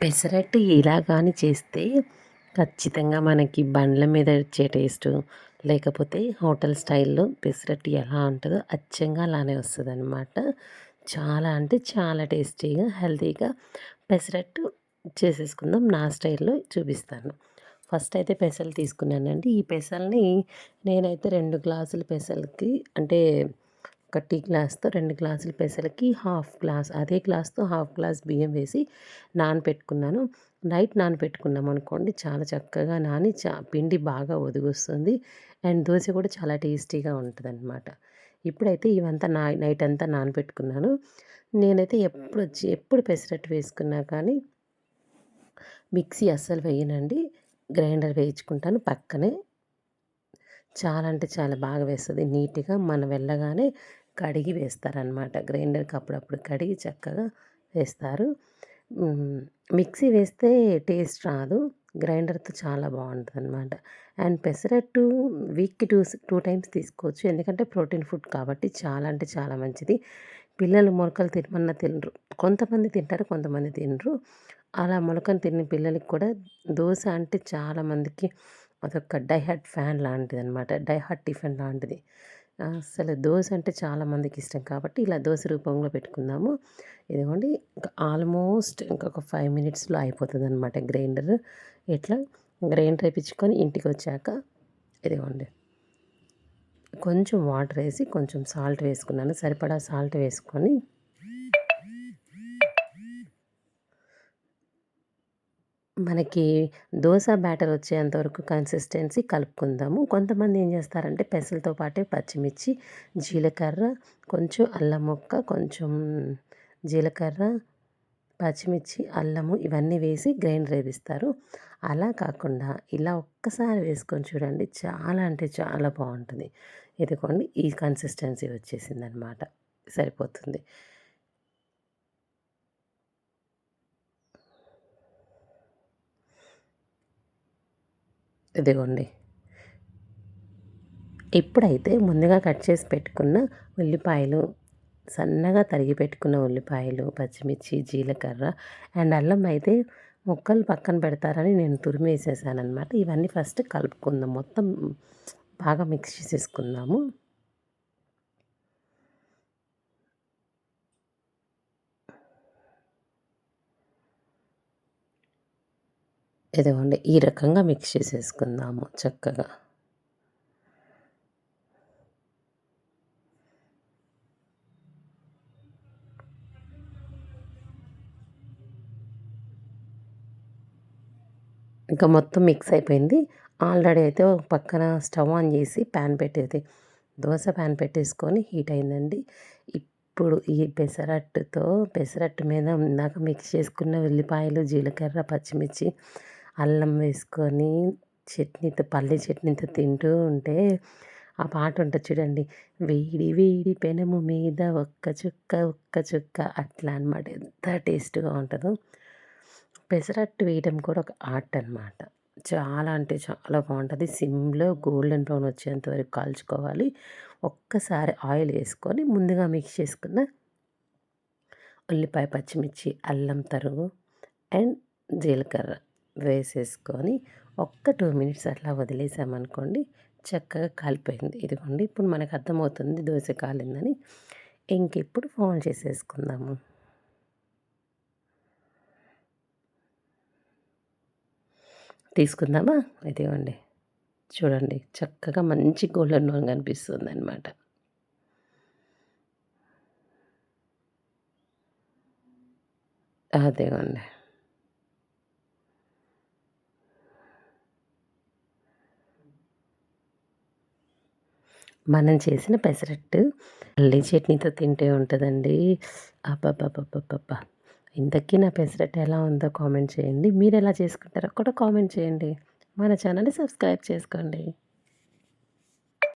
పెసరట్టు ఇలా కానీ చేస్తే ఖచ్చితంగా మనకి బండ్ల మీద వచ్చే టేస్ట్ లేకపోతే హోటల్ స్టైల్లో పెసరట్టు ఎలా ఉంటుందో అచ్చంగా అలానే వస్తుంది అనమాట చాలా అంటే చాలా టేస్టీగా హెల్తీగా పెసరట్టు చేసేసుకుందాం నా స్టైల్లో చూపిస్తాను. ఫస్ట్ అయితే పెసలు తీసుకున్నానండి. ఈ పెసల్ని నేనైతే రెండు గ్లాసుల పెసలకి అంటే ఒక టీ గ్లాస్తో రెండు గ్లాసుల పెసలకి హాఫ్ గ్లాస్ అదే గ్లాస్తో హాఫ్ గ్లాస్ బియ్యం వేసి నానపెట్టుకున్నాను. నైట్ నానపెట్టుకున్నాం అనుకోండి చాలా చక్కగా నాని చా పిండి బాగా ఒదిగొస్తుంది. అండ్ దోశ కూడా చాలా టేస్టీగా ఉంటుంది అనమాట ఇప్పుడైతే ఇవంతా నా నైట్ అంతా నానపెట్టుకున్నాను. నేనైతే ఎప్పుడు వచ్చి ఎప్పుడు పెసరట్టు వేసుకున్నా కానీ మిక్సీ అస్సలు వేయనండి. గ్రైండర్ వేయించుకుంటాను పక్కనే. చాలా అంటే చాలా బాగా వేస్తుంది. నీట్గా మనం వెళ్ళగానే కడిగి వేస్తారనమాట. గ్రైండర్కి అప్పుడప్పుడు కడిగి చక్కగా వేస్తారు. మిక్సీ వేస్తే టేస్ట్ రాదు. గ్రైండర్తో చాలా బాగుంటుంది అనమాట అండ్ పెసరట్టు వీక్కి టూ టూ టైమ్స్ తీసుకోవచ్చు. ఎందుకంటే ప్రోటీన్ ఫుడ్ కాబట్టి చాలా అంటే చాలా మంచిది. పిల్లలు మొలకలు తినమన్నా తినరు. కొంతమంది తింటారు కొంతమంది తినరు. అలా మొలకలు తిన్న పిల్లలకి కూడా దోశ అంటే చాలామందికి అదొక డైహార్ట్ ఫ్యాన్ లాంటిది అనమాట డైహార్ట్ టిఫిన్ లాంటిది. అసలు దోశ అంటే చాలామందికి ఇష్టం కాబట్టి ఇలా దోశ రూపంలో పెట్టుకుందాము. ఇదిగోండి ఆల్మోస్ట్ ఇంకొక ఫైవ్ మినిట్స్లో అయిపోతుంది అనమాట గ్రైండర్. ఇట్లా గ్రైండర్ వేయించుకొని ఇంటికి వచ్చాక ఇదిగోండి కొంచెం వాటర్ వేసి కొంచెం సాల్ట్ వేసుకున్నాను. సరిపడా సాల్ట్ వేసుకొని మనకి దోశ బ్యాటర్ వచ్చేంత వరకు కన్సిస్టెన్సీ కలుపుకుందాము. కొంతమంది ఏం చేస్తారంటే పెసలతో పాటే పచ్చిమిర్చి జీలకర్ర కొంచెం అల్లం ముక్క కొంచెం జీలకర్ర పచ్చిమిర్చి అల్లము ఇవన్నీ వేసి గ్రైండర్ వేపిస్తారు అలా కాకుండా ఇలా ఒక్కసారి వేసుకొని చూడండి చాలా అంటే చాలా బాగుంటుంది. ఇదిగోండి ఈ కన్సిస్టెన్సీ వచ్చేసిందనమాట సరిపోతుంది. ఇదిగోండి. ఇప్పుడైతే ముందుగా కట్ చేసి పెట్టుకున్న ఉల్లిపాయలు సన్నగా తరిగి పెట్టుకున్న ఉల్లిపాయలు పచ్చిమిర్చి జీలకర్ర అండ్ అల్లం అయితే ముక్కలు పక్కన పెడతారని నేను తురిమేసేసాను అనమాట ఇవన్నీ ఫస్ట్ కలుపుకుందాం. మొత్తం బాగా మిక్స్ చేసేసుకుందాము. ఇదిగోండి ఈ రకంగా మిక్స్ చేసేసుకుందాము చక్కగా. ఇంకా మొత్తం మిక్స్ అయిపోయింది. ఆల్రెడీ అయితే ఒక పక్కన స్టవ్ ఆన్ చేసి ప్యాన్ పెట్టేది. దోశ ప్యాన్ పెట్టేసుకొని హీట్ అయిందండి. ఇప్పుడు ఈ పెసరట్టుతో పెసరట్టు మీద ఇందాక మిక్స్ చేసుకున్న ఉల్లిపాయలు జీలకర్ర పచ్చిమిర్చి అల్లం వేసుకొని చట్నీతో పల్లి చట్నీతో తింటూ ఉంటే ఆ పాట ఉంటుంది చూడండి. వేడి వేడి పెనము మీద ఒక్క చుక్క ఒక్క చుక్క అట్లా అనమాట ఎంత టేస్ట్గా ఉంటుందో. పెసరట్టు వేయడం కూడా ఒక ఆర్ట్ అనమాట చాలా అంటే చాలా బాగుంటుంది. సిమ్లో గోల్డెన్ బ్రౌన్ వచ్చేంత వరకు కాల్చుకోవాలి. ఒక్కసారి ఆయిల్ వేసుకొని ముందుగా మిక్స్ చేసుకున్న ఉల్లిపాయ పచ్చిమిర్చి అల్లం తరుగు అండ్ జీలకర్ర. వేసేసుకొని ఒక్క టూ మినిట్స్ అట్లా వదిలేసామనుకోండి చక్కగా కాలిపోయింది. ఇదిగోండి ఇప్పుడు మనకు అర్థమవుతుంది దోశ కాలిందని. ఇంక ఇప్పుడు ఫోన్ చేసేసుకుందాము. తీసుకుందామా? ఇదిగోండి చూడండి చక్కగా మంచి గోల్డెన్ బ్రౌన్ కనిపిస్తుంది అనమాట అదేగోండి. మనం చేసిన పెసరట్టు అల్లి చట్నీతో తింటే ఉంటుందండి. అబ్బబ్బబ్బబ్బబ్బ ఇంతకీ నా పెసరట్టు ఎలా ఉందో కామెంట్ చేయండి. మీరు ఎలా చేసుకుంటారో కూడా కామెంట్ చేయండి. మన ఛానల్ని సబ్స్క్రైబ్ చేసుకోండి.